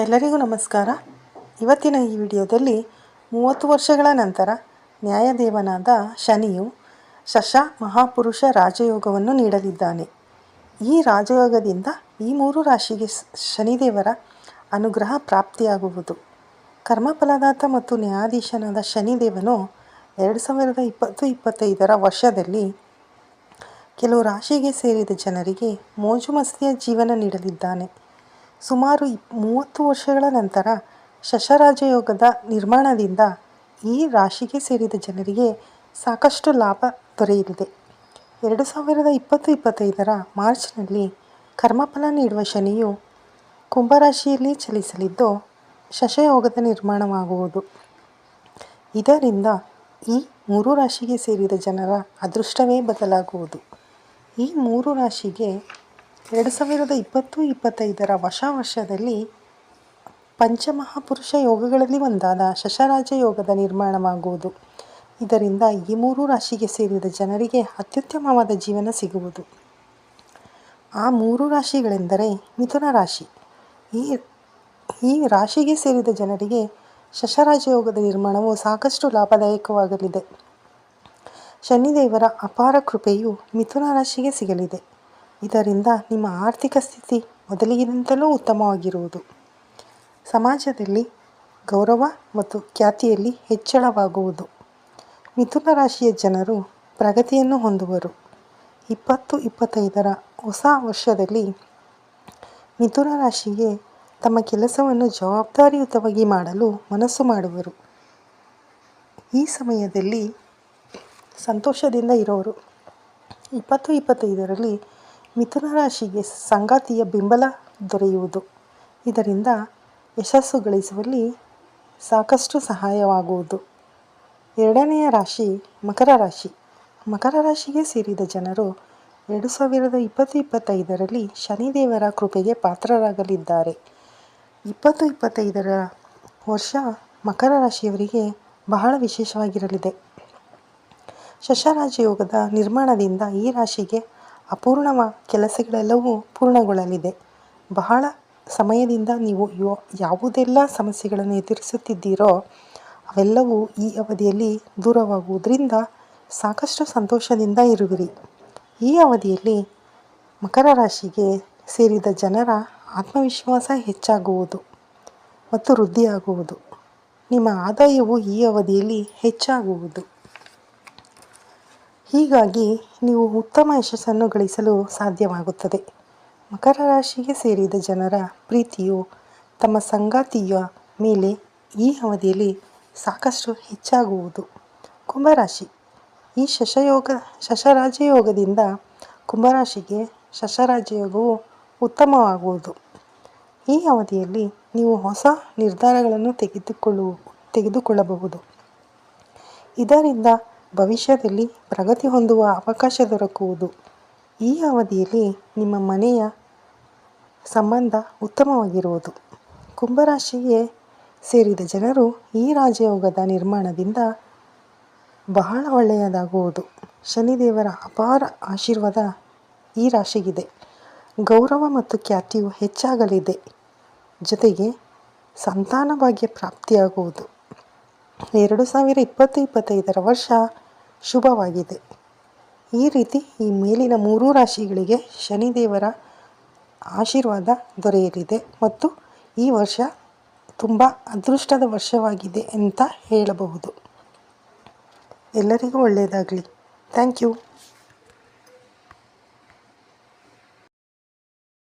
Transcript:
ಎಲ್ಲರಿಗೂ ನಮಸ್ಕಾರ. ಇವತ್ತಿನ ಈ ವಿಡಿಯೋದಲ್ಲಿ ಮೂವತ್ತು ವರ್ಷಗಳ ನಂತರ ನ್ಯಾಯದೇವನಾದ ಶನಿಯು ಶಶ ಮಹಾಪುರುಷ ರಾಜಯೋಗವನ್ನು ನೀಡಲಿದ್ದಾನೆ. ಈ ರಾಜಯೋಗದಿಂದ ಈ ಮೂರು ರಾಶಿಗೆ ಶನಿದೇವರ ಅನುಗ್ರಹ ಪ್ರಾಪ್ತಿಯಾಗುವುದು. ಕರ್ಮಫಲದಾತ ಮತ್ತು ನ್ಯಾಯಾಧೀಶನಾದ ಶನಿದೇವನು ಎರಡು ಸಾವಿರದ ಇಪ್ಪತ್ತು ಇಪ್ಪತ್ತೈದರ ವರ್ಷದಲ್ಲಿ ಕೆಲವು ರಾಶಿಗೆ ಸೇರಿದ ಜನರಿಗೆ ಮೋಜು ಮಸ್ತಿಯ ಜೀವನ ನೀಡಲಿದ್ದಾನೆ. ಸುಮಾರು ಮೂವತ್ತು ವರ್ಷಗಳ ನಂತರ ಶಶರಾಜಯೋಗದ ನಿರ್ಮಾಣದಿಂದ ಈ ರಾಶಿಗೆ ಸೇರಿದ ಜನರಿಗೆ ಸಾಕಷ್ಟು ಲಾಭ ದೊರೆಯಲಿದೆ. ಎರಡು ಸಾವಿರದ ಇಪ್ಪತ್ತು ಇಪ್ಪತ್ತೈದರ ಮಾರ್ಚ್ನಲ್ಲಿ ಕರ್ಮಫಲ ನೀಡುವ ಶನಿಯು ಕುಂಭರಾಶಿಯಲ್ಲಿ ಚಲಿಸಲಿದ್ದು ಶಶಯೋಗದ ನಿರ್ಮಾಣವಾಗುವುದು. ಇದರಿಂದ ಈ ಮೂರು ರಾಶಿಗೆ ಸೇರಿದ ಜನರ ಅದೃಷ್ಟವೇ ಬದಲಾಗುವುದು. ಈ ಮೂರು ರಾಶಿಗೆ ಎರಡು ಸಾವಿರದ ಇಪ್ಪತ್ತು, ಇಪ್ಪತ್ತೈದರ ಹೊಸ ವರ್ಷದಲ್ಲಿ ಪಂಚಮಹಾಪುರುಷ ಯೋಗಗಳಲ್ಲಿ ಒಂದಾದ ಶಶರಾಜ ಯೋಗದ ನಿರ್ಮಾಣವಾಗುವುದು. ಇದರಿಂದ ಈ ಮೂರು ರಾಶಿಗೆ ಸೇರಿದ ಜನರಿಗೆ ಅತ್ಯುತ್ತಮವಾದ ಜೀವನ ಸಿಗುವುದು. ಆ ಮೂರು ರಾಶಿಗಳೆಂದರೆ ಮಿಥುನ ರಾಶಿ. ಈ ಈ ರಾಶಿಗೆ ಸೇರಿದ ಜನರಿಗೆ ಶಶರಾಜ ಯೋಗದ ನಿರ್ಮಾಣವು ಸಾಕಷ್ಟು ಲಾಭದಾಯಕವಾಗಲಿದೆ. ಶನಿದೇವರ ಅಪಾರ ಕೃಪೆಯು ಮಿಥುನ ರಾಶಿಗೆ ಸಿಗಲಿದೆ. ಇದರಿಂದ ನಿಮ್ಮ ಆರ್ಥಿಕ ಸ್ಥಿತಿ ಮೊದಲಿಗಿಂತಲೂ ಉತ್ತಮವಾಗಿರುವುದು. ಸಮಾಜದಲ್ಲಿ ಗೌರವ ಮತ್ತು ಖ್ಯಾತಿಯಲ್ಲಿ ಹೆಚ್ಚಳವಾಗುವುದು. ಮಿಥುನ ರಾಶಿಯ ಜನರು ಪ್ರಗತಿಯನ್ನು ಹೊಂದುವರು. ಇಪ್ಪತ್ತು ಇಪ್ಪತ್ತೈದರ ಹೊಸ ವರ್ಷದಲ್ಲಿ ಮಿಥುನ ರಾಶಿಗೆ ತಮ್ಮ ಕೆಲಸವನ್ನು ಜವಾಬ್ದಾರಿಯುತವಾಗಿ ಮಾಡಲು ಮನಸ್ಸು ಮಾಡುವರು. ಈ ಸಮಯದಲ್ಲಿ ಸಂತೋಷದಿಂದ ಇರೋರು. ಇಪ್ಪತ್ತು ಇಪ್ಪತ್ತೈದರಲ್ಲಿ ಮಿಥುನ ರಾಶಿಗೆ ಸಂಗಾತಿಯ ಬೆಂಬಲ ದೊರೆಯುವುದು. ಇದರಿಂದ ಯಶಸ್ಸು ಗಳಿಸುವಲ್ಲಿ ಸಾಕಷ್ಟು ಸಹಾಯವಾಗುವುದು. ಎರಡನೆಯ ರಾಶಿ ಮಕರ ರಾಶಿ. ಮಕರ ರಾಶಿಗೆ ಸೇರಿದ ಜನರು ಎರಡು ಸಾವಿರದ ಇಪ್ಪತ್ತು ಇಪ್ಪತ್ತೈದರಲ್ಲಿ ಶನಿದೇವರ ಕೃಪೆಗೆ ಪಾತ್ರರಾಗಲಿದ್ದಾರೆ. ಇಪ್ಪತ್ತು ಇಪ್ಪತ್ತೈದರ ವರ್ಷ ಮಕರ ರಾಶಿಯವರಿಗೆ ಬಹಳ ವಿಶೇಷವಾಗಿರಲಿದೆ. ಶಶರಾಜಯೋಗದ ನಿರ್ಮಾಣದಿಂದ ಈ ರಾಶಿಗೆ ಅಪೂರ್ಣವ ಕೆಲಸಗಳೆಲ್ಲವೂ ಪೂರ್ಣಗೊಳ್ಳಲಿದೆ. ಬಹಳ ಸಮಯದಿಂದ ನೀವು ಯೋ ಯಾವುದೆಲ್ಲ ಸಮಸ್ಯೆಗಳನ್ನು ಎದುರಿಸುತ್ತಿದ್ದೀರೋ ಅವೆಲ್ಲವೂ ಈ ಅವಧಿಯಲ್ಲಿ ದೂರವಾಗುವುದರಿಂದ ಸಾಕಷ್ಟು ಸಂತೋಷದಿಂದ ಇರುವಿರಿ. ಈ ಅವಧಿಯಲ್ಲಿ ಮಕರ ರಾಶಿಗೆ ಸೇರಿದ ಜನರ ಆತ್ಮವಿಶ್ವಾಸ ಹೆಚ್ಚಾಗುವುದು ಮತ್ತು ವೃದ್ಧಿಯಾಗುವುದು. ನಿಮ್ಮ ಆದಾಯವು ಈ ಅವಧಿಯಲ್ಲಿ ಹೆಚ್ಚಾಗುವುದು. ಹೀಗಾಗಿ ನೀವು ಉತ್ತಮ ಯಶಸ್ಸನ್ನು ಗಳಿಸಲು ಸಾಧ್ಯವಾಗುತ್ತದೆ. ಮಕರ ರಾಶಿಗೆ ಸೇರಿದ ಜನರ ಪ್ರೀತಿಯು ತಮ್ಮ ಸಂಗಾತಿಯ ಮೇಲೆ ಈ ಅವಧಿಯಲ್ಲಿ ಸಾಕಷ್ಟು ಹೆಚ್ಚಾಗುವುದು. ಕುಂಭರಾಶಿ. ಈ ಶಶಯೋಗ, ಶಶರಾಜಯೋಗದಿಂದ ಕುಂಭರಾಶಿಗೆ ಶಶರಾಜಯೋಗವು ಉತ್ತಮವಾಗುವುದು. ಈ ಅವಧಿಯಲ್ಲಿ ನೀವು ಹೊಸ ನಿರ್ಧಾರಗಳನ್ನು ತೆಗೆದುಕೊಳ್ಳುವ ತೆಗೆದುಕೊಳ್ಳಬಹುದು. ಇದರಿಂದ ಭವಿಷ್ಯದಲ್ಲಿ ಪ್ರಗತಿ ಹೊಂದುವ ಅವಕಾಶ ದೊರಕುವುದು. ಈ ಅವಧಿಯಲ್ಲಿ ನಿಮ್ಮ ಮನೆಯ ಸಂಬಂಧ ಉತ್ತಮವಾಗಿರುವುದು. ಕುಂಭರಾಶಿಗೆ ಸೇರಿದ ಜನರು ಈ ರಾಜಯೋಗದ ನಿರ್ಮಾಣದಿಂದ ಬಹಳ ಒಳ್ಳೆಯದಾಗುವುದು. ಶನಿದೇವರ ಅಪಾರ ಆಶೀರ್ವಾದ ಈ ರಾಶಿಗಿದೆ. ಗೌರವ ಮತ್ತು ಖ್ಯಾತಿಯು ಹೆಚ್ಚಾಗಲಿದೆ. ಜೊತೆಗೆ ಸಂತಾನ ಭಾಗ್ಯ ಪ್ರಾಪ್ತಿಯಾಗುವುದು. ಎರಡು ಸಾವಿರ ಇಪ್ಪತ್ತು ಇಪ್ಪತ್ತೈದರ ವರ್ಷ ಶುಭವಾಗಿದೆ. ಈ ರೀತಿ ಈ ಮೇಲಿನ ಮೂರೂ ರಾಶಿಗಳಿಗೆ ಶನಿದೇವರ ಆಶೀರ್ವಾದ ದೊರೆಯಲಿದೆ ಮತ್ತು ಈ ವರ್ಷ ತುಂಬ ಅದೃಷ್ಟದ ವರ್ಷವಾಗಿದೆ ಅಂತ ಹೇಳಬಹುದು. ಎಲ್ಲರಿಗೂ ಒಳ್ಳೆಯದಾಗಲಿ. Thank you.